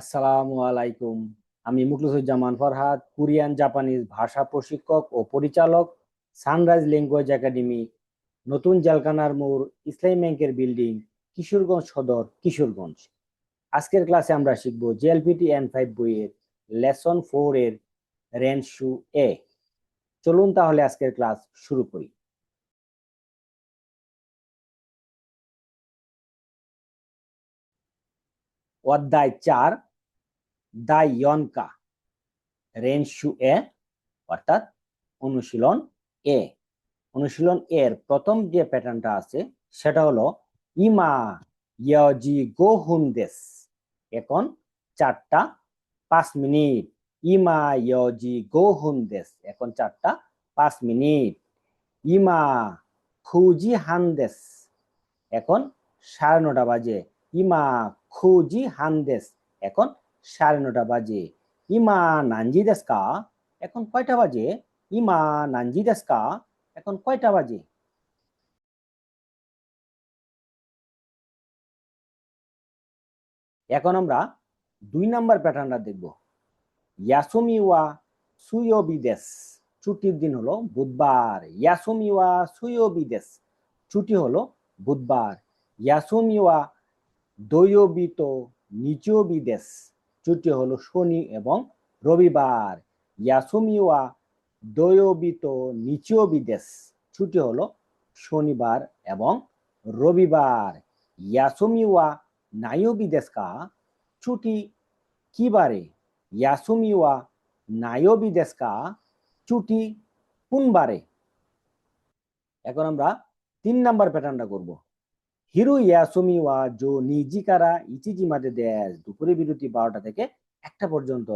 আসসালামু আলাইকুম। আমি মুখলিসুজ্জামান ফরহাদ, কোরিয়ান জাপানিজ ভাষা প্রশিক্ষক ও পরিচালক, সানরাইজ ল্যাঙ্গুয়েজ একাডেমি, নতুন জেলকানার মোড়, ইসলামী ব্যাংকের বিল্ডিং, কিশোরগঞ্জ সদর, কিশোরগঞ্জ। আজকের ক্লাসে আমরা শিখব জেএলপিটি এন ফাইভ বইয়ের লেসন ফোর এর রেনশু এ। চলুন তাহলে আজকের ক্লাস শুরু করি। অধ্যায় চার দাই ইয়নকা রেনশু এ, অর্থাৎ অনুশীলন এ। অনুশীলন এর প্রথম যে প্যাটার্নটা আছে, সেটা হলো ইমা ইয়জি গো হুনদেস এখন চারটা পাঁচ মিনিট। ইমা ইয়জি গো হুনদেস এখন চারটা পাঁচ মিনিট। ইমা খুজি হানদেস এখন সাড়ে নটা বাজে। ইমা খুজি হানদেস এখন সাড়ে নটা বাজে। ইমা নানজি দেসকা এখন কয়টা বাজে? ইমা নানজি দেসকা এখন কয়টা বাজে? এখন আমরা দুই নাম্বার প্যাটার্নটা দেখব। ইয়াসুমি ওয়া সুয়োবি দেশ ছুটির দিন হলো বুধবার। ইয়াসুমি ওয়া সুয়োবি দেশ ছুটি হলো বুধবার। ইয়াসুমি ওয়া দৈয়বিত ছুটি হলো শনি এবং রবিবার। ইয়াসুমিওয়া দৈয়বিত নিচবি দেশ ছুটি হলো শনিবার এবং রবিবার। ইয়াসুমিওয়া নায়বি দেশ কা? ছুটি কি বারে? ইয়াসুমিওয়া নায়বি দেশ কা? ছুটি কোন বারে? এখন আমরা তিন নাম্বার প্যাটার্নটা করব। হিরো ইয়াসুমি ওয়া জো নিজিকারা ইচিজি মাদে দেশ দুপুরে বিরতি বারোটা থেকে একটা পর্যন্ত।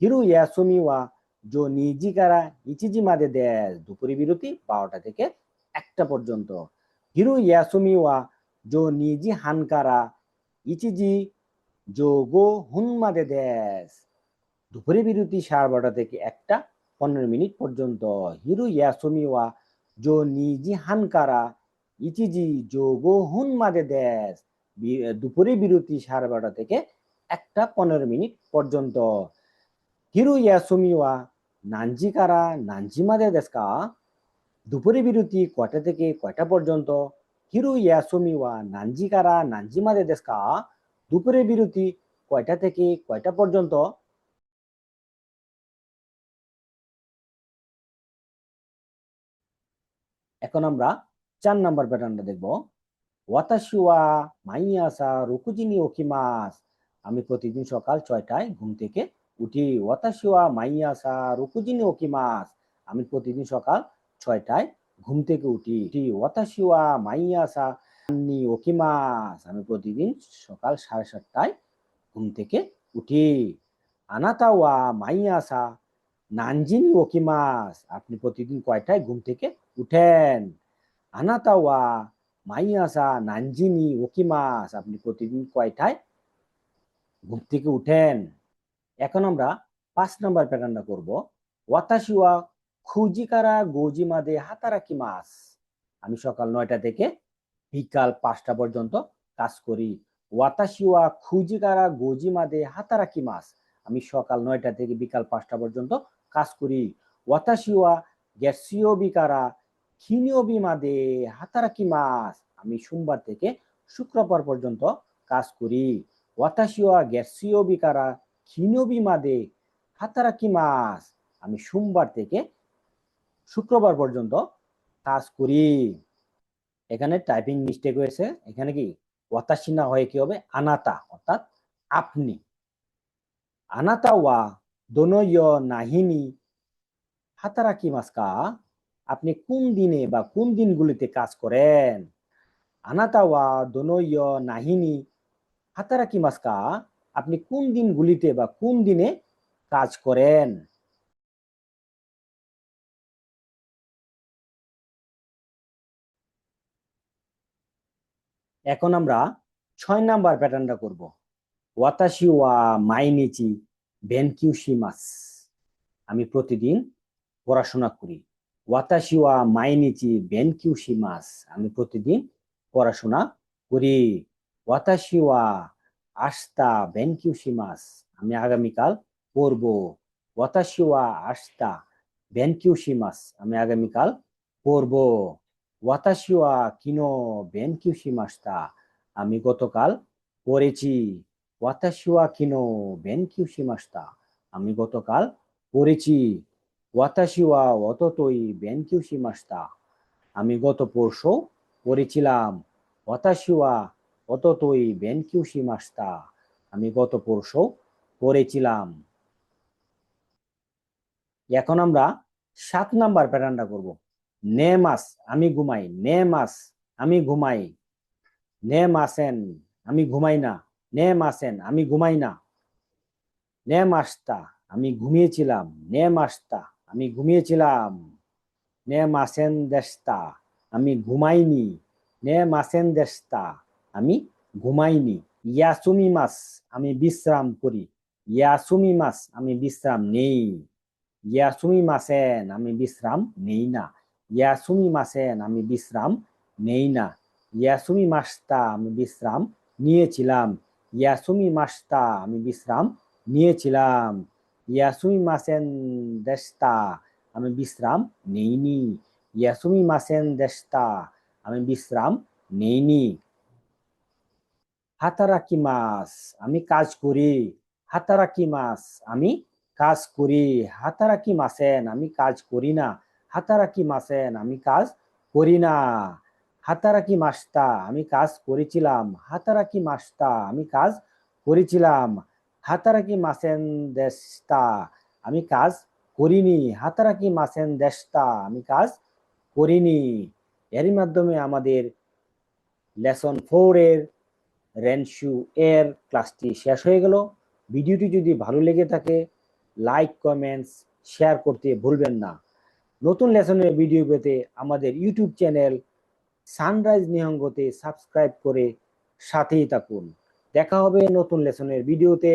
হিরো ইয়াসুমি ওয়া জো নিজিকারা ইচিজি মাদে দেশ দুপুরে বিরতি বারোটা থেকে একটা পর্যন্ত। হিরো ইয়াসুমি ওয়া জো নিজি হানকারা ইচিজি জো গো হুনমাদে দেশ দুপুরে বিরতি সাড়ে বারোটা থেকে একটা পনেরো মিনিট পর্যন্ত। হিরো ইয়াসুমি ওয়া জো নিজি হানকারা ইচিজি যোগো হুন মাদে দেশ। দুপুরে বিরতি সাড়ে বারোটা থেকে একটা পনেরো মিনিট পর্যন্ত। হিরু ইয়াসুমিওয়া নানজি মাদে দেশকা দুপুরে বিরতি কয়টা থেকে কয়টা পর্যন্ত? হিরু ইয়াসুমিওয়া নানজিকারা নানজি মাদে দেশকা দুপুরে বিরতি কয়টা থেকে কয়টা পর্যন্ত? এখন আমরা চার নাম্বার প্যাটার্নটা দেখব। ওয়াতাশিওয়া, মাইয়াসা, রুকুজিনি ওকিমাস আমি প্রতিদিন সকাল ছয়টায় ঘুম থেকে উঠি। ওয়াতাশিওয়া, মাইয়াসা, রুকুজিনি ওকিমাস আমি প্রতিদিন সকাল ছয়টায় ঘুম থেকে উঠি। উঠি ওয়াতাশিওয়া, মাইয়াসা নি ওকিমাস আমি প্রতিদিন সকাল সাড়ে সাতটায় ঘুম থেকে উঠি। আনাতাওয়া, মাইয়াসা, নানজিনি ওকিমাস আপনি প্রতিদিন কয়টায় ঘুম থেকে উঠেন? আনাতাওয়া মাইয়াসা নানজিনি ওকিমাস আপনি প্রতিদিন কয়টায়? ঘুম থেকে উঠেন। এখন আমরা পাঁচ নম্বর প্যাটার্নটা করব। ওয়াতাশিওয়া খুজিকারা গোজিমাদে হাতারাকি মাস আমি সকাল নয়টা থেকে বিকাল পাঁচটা পর্যন্ত কাজ করি। ওয়াতাশিওয়া খুজিকারা গোজিমাদে হাতারাকি মাস আমি সকাল নয়টা থেকে বিকাল পাঁচটা পর্যন্ত কাজ করি। ওয়াতাশিওয়া গ্যাসিও বিকারা খিনিওবি মাদে হাতারাকি মাস আমি সোমবার থেকে শুক্রবার পর্যন্ত কাজ করি। ওয়াতাশিওয়া গ্যাসিও বিকারা খিনিওবি মাদে হাতারাকি মাস আমি সোমবার থেকে শুক্রবার পর্যন্ত কাজ করি। এখানে টাইপিং মিস্টেক হয়েছে। এখানে কি? ওয়াতাশি না হয়ে কি হবে? আনাতা, অর্থাৎ আপনি। আনাতা ওয়া দোনোয় নাহিনি হাতারাকি মাসকা আপনি কোন দিনে বা কোন দিনগুলিতে কাজ করেন? আনাতাওয়া, দোনোয়, নাহিনি, হাতারাকি মাসকা, আপনি কোন দিনগুলিতে বা কোন দিনে কাজ করেন? এখন আমরা ছয় নাম্বার প্যাটার্নটা করব। ওয়াতাশি ওয়া মাইনিচি বেনকিউশিমাস আমি প্রতিদিন পড়াশোনা করি। ওয়াতাশি ওয়া মাইনিচি বেনকিউশিমাস। আমি প্রতিদিন পড়াশোনা করি। ওয়াতাশি ওয়া আস্তা বেনকিউশিমাস আমি আগামীকাল পড়ব। ওয়াতাশি ওয়া আস্তা বেনকিউশিমাস আমি আগামীকাল পড়ব। ওয়াতাশি ওয়া কিনো বেনকিউশিমাস্তা আমি গতকাল পড়েছি। ওয়াতাশি ওয়া কিনো বেনকিউশিমাস্তা আমি গতকাল পড়েছি। ওয়াতাশি ওয়া অততই বেনকিউশিমাস্তা আমি গত পরশু পড়েছিলাম ওয়াতাশি ওয়া অততই বেনকিউশিমাস্তা আমি গত পরশু পড়েছিলাম। এখন আমরা সাত নাম্বার প্যাটার্নটা করব। নে মাস, আমি ঘুমাই। নে মাস, আমি ঘুমাই। নে মাসেন, আমি ঘুমাই না। নে মাসেন, আমি ঘুমাই না। নে মাসটা, আমি ঘুমিয়েছিলাম। নে মাসটা আমি ঘুমিয়েছিলাম। নে মাসেন দেশতা আমি ঘুমাইনি। নে মাসেন দেশতা আমি ঘুমাইনি। ইয়াসুমি মাস, আমি বিশ্রাম করি। ইয়াসুমি মাস, আমি বিশ্রাম নেই। ইয়াসুমি মাসেন, আমি বিশ্রাম নেই না। ইয়াসুমি মাসেন, আমি বিশ্রাম নেই না। ইয়াসুমি মাসটা, আমি বিশ্রাম নিয়েছিলাম। ইয়াসুমি মাসটা, আমি বিশ্রাম নিয়েছিলাম। ইয়াসুমি মাসেন দেশটা আমি বিশ্রাম নেইনি ইয়াসুমি মাসেন দেশটা আমি বিশ্রাম নেইনি হাতারাকি মাস আমি কাজ করি হাতারাকি মাস আমি কাজ করি হাতারাকি মাসেন আমি কাজ করি না হাতারাকি মাসেন আমি কাজ করি না হাতারাকি মাসটা আমি কাজ করেছিলাম হাতারাকি মাসটা আমি কাজ করেছিলাম হাতারাকি মাসেন দেশটা আমি কাজ করিনি। হাতারাকি মাসেন দেশটা আমি কাজ করিনি। এরই মাধ্যমে আমাদের লেসন ফোরের, রেনশু এর ক্লাসটি শেষ হয়ে গেল। ভিডিওটি যদি ভালো লেগে থাকে, লাইক, কমেন্টস, শেয়ার করতে ভুলবেন না। নতুন লেসনের ভিডিও পেতে আমাদের ইউটিউব চ্যানেল সানরাইজ নিহঙ্গতে সাবস্ক্রাইব করে সাথেই থাকুন। দেখা হবে নতুন লেসনের ভিডিওতে।